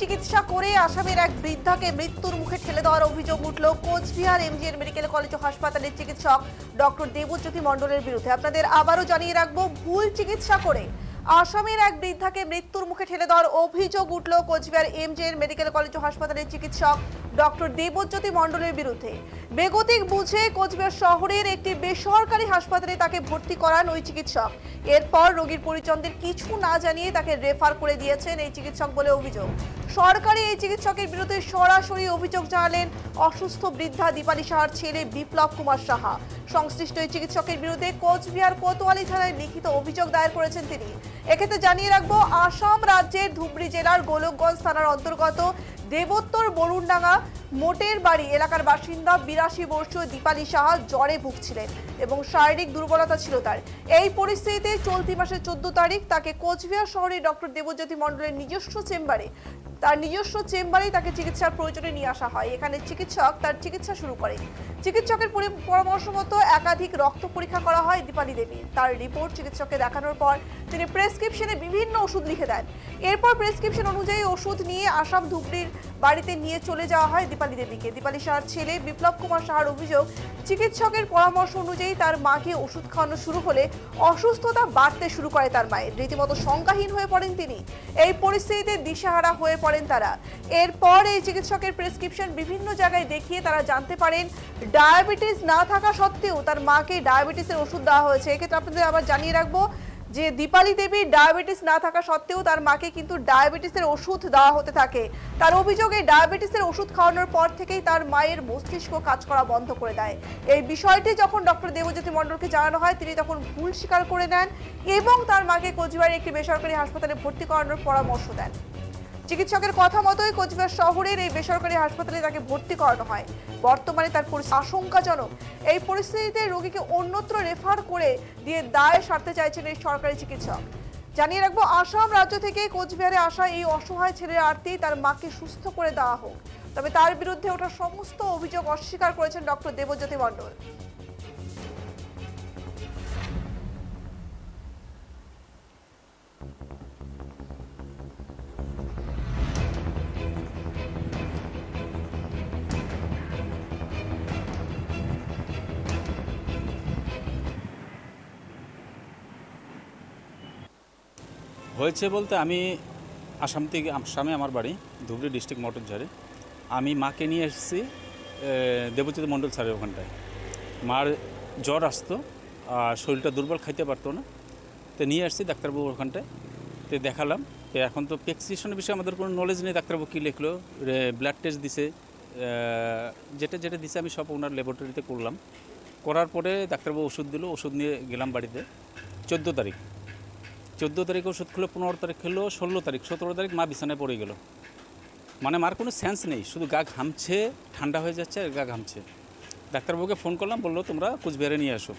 চিকিৎসা করে আসামের এক বৃদ্ধাকে মৃত্যুর মুখে ঠেলে দেওয়ার অভিযোগ উঠল কোচবিহার এমজিএন মেডিকেল কলেজ হাসপাতালের চিকিৎসক ডক্টর দেবজ্যোতি মন্ডলের বিরুদ্ধে। আপনাদের আবারও জানিয়ে রাখব, ভুল চিকিৎসা করে আসামের এক বৃদ্ধাকে মৃত্যুর মুখে ঠেলে দেওয়ার অভিযোগ উঠল কোচবিহার এমজিএন মেডিকেল কলেজ হাসপাতালের চিকিৎসক ডক্টর দেবজ্যোতি মণ্ডলের বিরুদ্ধে। বেগতিক বুঝে কোচবিহার শহরের একটি বেসরকারি হাসপাতালে তাকে ভর্তি করান ওই চিকিৎসক। এরপর রোগীর পরিজনদের কিছু না জানিয়ে তাকে রেফার করে দিয়েছেন এই চিকিৎসক বলে অভিযোগ। সরকারি এই চিকিৎসকের বিরুদ্ধে সরাসরি অভিযোগ জানালেন অসুস্থ বৃদ্ধা দীপালি সাহার ছেলে বিপ্লব কুমার সাহা। সংশ্লিষ্ট এই চিকিৎসকের বিরুদ্ধে কোচবিহার কোতোয়ালি থানায় লিখিত অভিযোগ দায়ের করেছেন তিনি। এক্ষেত্রে জানিয়ে রাখব, আসাম রাজ্যের ধুবড়ি জেলার গোলকগঞ্জ থানার অন্তর্গত দেবোত্তর বরুণডাঙ্গা মোটের বাড়ি এলাকার বাসিন্দা বিরাশি বর্ষীয় দীপালি সাহা জ্বরে ভুগছিলেন এবং শারীরিক দুর্বলতা ছিল তার। এই পরিস্থিতিতে চলতি মাসের চোদ্দ তারিখ তাকে কোচবিহার শহরে ডক্টর দেবজ্যোতি মণ্ডলের নিজস্ব চেম্বারে, তার নিজস্ব চেম্বারেই তাকে চিকিৎসার প্রয়োজনে নিয়ে আসা হয়। এখানে চিকিৎসক তার চিকিৎসা শুরু করে চিকিৎসকের পরামর্শ মতো একাধিক রক্ত পরীক্ষা করা হয় দীপালি দেবী তার রিপোর্ট চিকিৎসককে দেখানোর পর তিনি প্রেসক্রিপশনে বিভিন্ন ওষুধ লিখে দেন। এরপর প্রেসক্রিপশন অনুযায়ী ওষুধ নিয়ে আসাম ধুবড়ির বাড়িতে নিয়ে চলে যাওয়া হয়। দীপালি দেবীকে দীপালি সাহার ছেলে বিপ্লব কুমার সাহার অভিযোগ, চিকিৎসকের পরামর্শ অনুযায়ী তার মাকে ওষুধ খাওয়ানো শুরু হলে অসুস্থতা বাড়তে শুরু করে তার মায়ের। রীতিমতো শঙ্কাহীন হয়ে পড়েন তিনি। এই পরিস্থিতিতে দিশাহারা হয়ে পড়েন তারা। এরপর এই চিকিৎসকের প্রেসক্রিপশন বিভিন্ন জায়গায় দেখিয়ে তারা জানতে পারেন, ডায়াবেটিস না থাকা সত্ত্বেও তার মাকে ডায়াবেটিসের ওষুধ দেওয়া হয়েছে। এক্ষেত্রে আপনাদের আবার জানিয়ে রাখব যে দীপালি দেবীর ডায়াবেটিস না থাকা সত্ত্বেও তার মাকে কিন্তু ডায়াবেটিসের ওষুধ দেওয়া হতে থাকে। তার অভিযোগে ডায়াবেটিসের ওষুধ খাওয়ানোর পর থেকেই তার মায়ের মস্তিষ্ক কাজ করা বন্ধ করে দেয়। এই বিষয়টি যখন ডক্টর দেবজ্যোতি মণ্ডলকে জানানো হয়, তিনি তখন ভুল স্বীকার করে নেন এবং তার মাকে কোচবিহারে একটি বেসরকারি হাসপাতালে ভর্তি করানোর পরামর্শ দেন। চিকিৎসকের কথা মতোই কোচবিহার শহরের এই বেসরকারি হাসপাতালে তাকে ভর্তি করানো হয়। বর্তমানে তার আশঙ্কাজনক। এই পরিস্থিতিতে রোগীকে অন্যত্র রেফার করে দিয়ে দায় সারতে চাইছেন এই সরকারি চিকিৎসক। জানিয়ে রাখব, আসাম রাজ্য থেকে কোচবিহারে আসা এই অসহায় ছেলের আরতি তার মাকে সুস্থ করে দেওয়া হোক। তবে তার বিরুদ্ধে ওঠা সমস্ত অভিযোগ অস্বীকার করেছেন ডক্টর দেবজ্যোতি মণ্ডল। হয়েছে বলতে আমি আসাম থেকে, আসামে আমার বাড়ি, ধুবড়ি ডিস্ট্রিক্ট মটরঝাড়ে আমি মাকে নিয়ে এসেছি দেবজ্যোতি মণ্ডল স্যারের ওখানটায়। মার জ্বর আসতো, আর শরীরটা দুর্বল, খাইতে পারতো না। তো নিয়ে আসছি ডাক্তারবাবু ওখানটায়। তো দেখালাম, তো এখন তো প্রেসক্রিপশনের বিষয়ে আমাদের কোনো নলেজ নেই। ডাক্তারবাবু কী লিখলো ব্লাড টেস্ট দিছে যেটা যেটা দিছে আমি সব ওনার ল্যাবরেটরিতে করলাম। করার পরে ডাক্তারবাবু ওষুধ দিল, ওষুধ নিয়ে গেলাম বাড়িতে। চোদ্দ তারিখ। চোদ্দ তারিখ ওষুধ খেলো পনেরো তারিখ খেলো ষোলো তারিখ সতেরো তারিখ মা বিছানায় পড়ে গেল। মানে মার কোনো সেন্স নেই শুধু গা ঘামছে ঠান্ডা হয়ে যাচ্ছে আর গা ঘামছে। ডাক্তারবাবুকে ফোন করলাম বলল তোমরা কুচবিহারে নিয়ে আসো।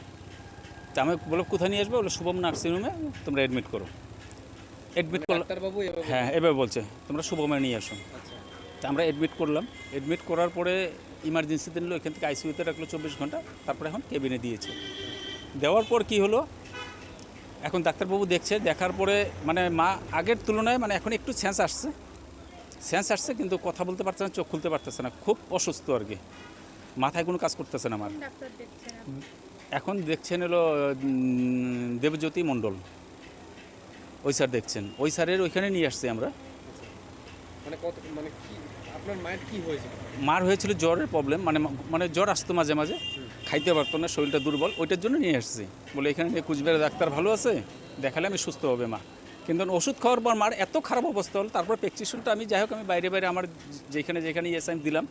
তা আমি বলল কোথায় নিয়ে আসবে? বলল শুভম নার্সিংহোমে তোমরা অ্যাডমিট করো। অ্যাডমিট করলাম। ডাক্তারবাবু এভাবে হ্যাঁ এভাবে বলছে তোমরা শুভমে নিয়ে আসো। আচ্ছা। তা আমরা অ্যাডমিট করলাম। অ্যাডমিট করার পরে ইমার্জেন্সিতে নিলো এখান থেকে আইসিইউতে রাখল চব্বিশ ঘণ্টা তারপরে এখন কেবিনে দিয়েছে। দেওয়ার পর কি হলো? এখন ডাক্তারবাবু দেখছে দেখার পরে মানে মা আগের তুলনায় মানে এখন একটু সেন্স আসছে। সেন্স আসছে কিন্তু কথা বলতে পারছে না চোখ খুলতে পারতেছে না। খুব অসুস্থ আর কি। মাথায় কোনো কাজ করতেছে না আমার। ডাক্তার দেখছেন আপনি? এখন দেখছেন হলো উম, দেবজ্যোতি মণ্ডল। ওই স্যার দেখছেন। ওই স্যারের ওইখানে নিয়ে আসছি আমরা। মানে কত মানে কি আপনার মায়ের কি হয়েছিল? মার হয়েছিল জ্বরের প্রবলেম মানে মানে জ্বর আসতো মাঝে মাঝে। খাইতে পারতো না, শরীরটা দুর্বল, ওইটার জন্য নিয়ে আসছি। বলে, এখানে নিয়ে কুচবিহারের ডাক্তার ভালো আছে? দেখালে আমি সুস্থ হবে, মা। কিন্তু ওষুধ খাওয়ার পর মার এত খারাপ অবস্থা হলো, তারপর প্রেসক্রিপশনটা আমি, যাই হোক, আমি বাইরে বাইরে আমার যেখানে যেখানে ইয়েস আমি দিলাম।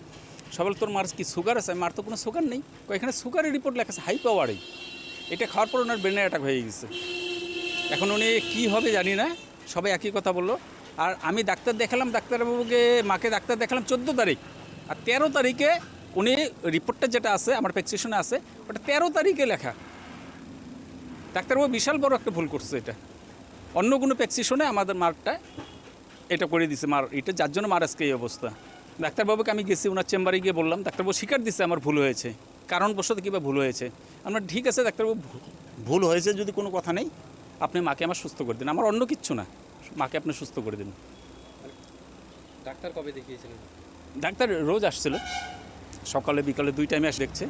সবাই তোর মার কি সুগার আছে? মার তো কোনো সুগার নেই। এখানে সুগারের রিপোর্ট লেখা আছে হাই পাওয়ারেই এটা খাওয়ার পর ওনার ব্রেনে অ্যাটাক হয়ে গেছে। এখন উনি কী হবে জানি না, সবাই একই কথা বলল। আর আমি ডাক্তার দেখালাম, ডাক্তারবাবুকে, মাকে ডাক্তার দেখালাম চোদ্দ তারিখ। আর তেরো তারিখে উনি রিপোর্টটা যেটা আছে আমার প্রেসক্রিপশনে আছে ওটা তেরো তারিখে লেখা। ডাক্তারবাবু বিশাল বড় একটা ভুল করছে এটা। অন্য কোনো প্রেসক্রিপশনে আমাদের মারটা এটা করে দিছে মার এটা যার জন্য মার আজকে এই অবস্থা। ডাক্তারবাবুকে আমি গেছি ওনার চেম্বারে গিয়ে বললাম ডাক্তারবাবু স্বীকার দিচ্ছে আমার ভুল হয়েছে। কারণবশত কিংবা ভুল হয়েছে। আমরা ঠিক আছে ডাক্তারবাবু ভুল হয়েছে যদি কোনো কথা নেই আপনি মাকে আমার সুস্থ করে দিন। আমার অন্য কিচ্ছু না। মাকে আপনি সুস্থ করে দিন। ডাক্তার কবে দেখিয়েছিলেন? ডাক্তার রোজ আসছিল। সকালে বিকালে দুই টাইমে এসে দেখছে।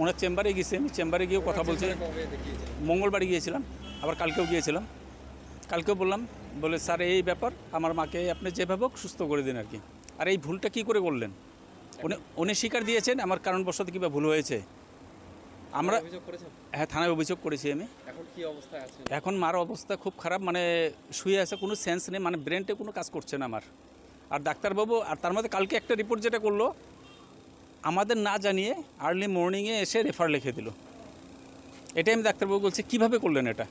ওনার চেম্বারে গেছি আমি চেম্বারে গিয়েও কথা বলছি। মঙ্গলবারে গিয়েছিলাম আবার কালকেও গিয়েছিলাম। কালকেও বললাম বলে স্যার এই ব্যাপার আমার মাকে আপনি যেভাবে হোক সুস্থ করে দিন আর কি আর এই ভুলটা কি করে করলেন? উনি উনি স্বীকার দিয়েছেন আমার কারণবশত কিংবা ভুল হয়েছে। আমরা হ্যাঁ থানায় অভিযোগ করেছি আমি। এখন মার অবস্থা খুব খারাপ মানে শুয়ে আছে কোনো সেন্স নেই মানে ব্রেনটে কোনো কাজ করছে না আমার। আর ডাক্তারবাবু আর তার মধ্যে কালকে একটা রিপোর্ট যেটা করল আমাদের না জানিয়ে আর্লি মর্নিংয়ে এসে রেফার লিখে দিল। এটাই আমি ডাক্তারবাবু বলছি কীভাবে করলেন এটা?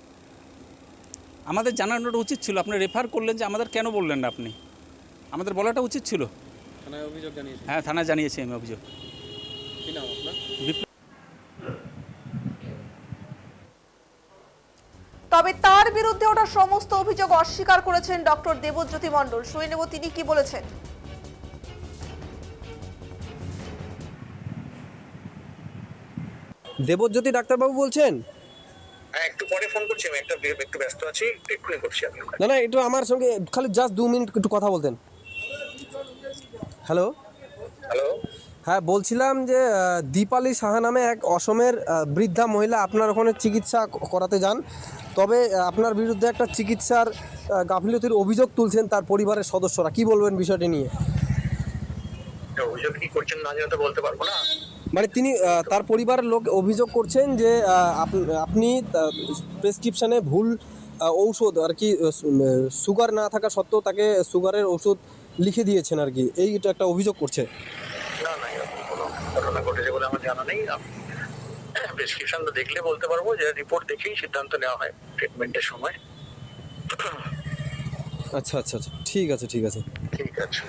আমাদের জানানোটা উচিত ছিল। আপনি রেফার করলেন যে আমাদের কেন বললেন না আপনি? আমাদের বলাটা উচিত ছিল। থানায় অভিযোগ জানিয়েছেন? হ্যাঁ থানায় জানিয়েছি আমি অভিযোগ। কি নাম আপনার? তবে তার বিরুদ্ধে ওঠা সমস্ত অভিযোগ অস্বীকার করেছেন ডক্টর দেবজ্যোতি মণ্ডল। শুনে নেব তিনি কি বলেছেন। দেবজ্যোতি ডাক্তারবাবু বলছেন? হ্যাঁ একটু পরে ফোন করছি আমি একটা একটু ব্যস্ত আছি এক্ষুনি করছি আমি না না একটু আমার সঙ্গে খালি জাস্ট দু মিনিট একটু কথা বলতেন। হ্যালো হ্যালো হ্যাঁ বলছিলাম যে দীপালি সাহা নামে এক অসমের বৃদ্ধা মহিলা আপনার ওখানে চিকিৎসা করাতে যান। তবে আপনার বিরুদ্ধে একটা চিকিৎসার গাফিলতির অভিযোগ তুলছেন তার পরিবারের সদস্যরা। কি বলবেন বিষয়টি নিয়ে? অভিযোগ কি করছেন না জানি তো বলতে পারব না। মানে তিনি তার পরিবারের লোক অভিযোগ করছেন যে আপ- আপনি প্রেসক্রিপশানে ভুল ঔষধ আর কি সুগার না থাকা সত্ত্বেও তাকে সুগারের ওষুধ লিখে দিয়েছেন আর কি। এইটা একটা অভিযোগ করছে। না না ঘটনা ঘটেছে বলে আমার জানা নেই। প্রেসক্রিপশন দেখলে বলতে পারব যে রিপোর্ট দেখেই সিদ্ধান্ত নেওয়া হয় ট্রিটমেন্টের সময়। আচ্ছা আচ্ছা আচ্ছা ঠিক আছে ঠিক আছে। ঠিক আছে।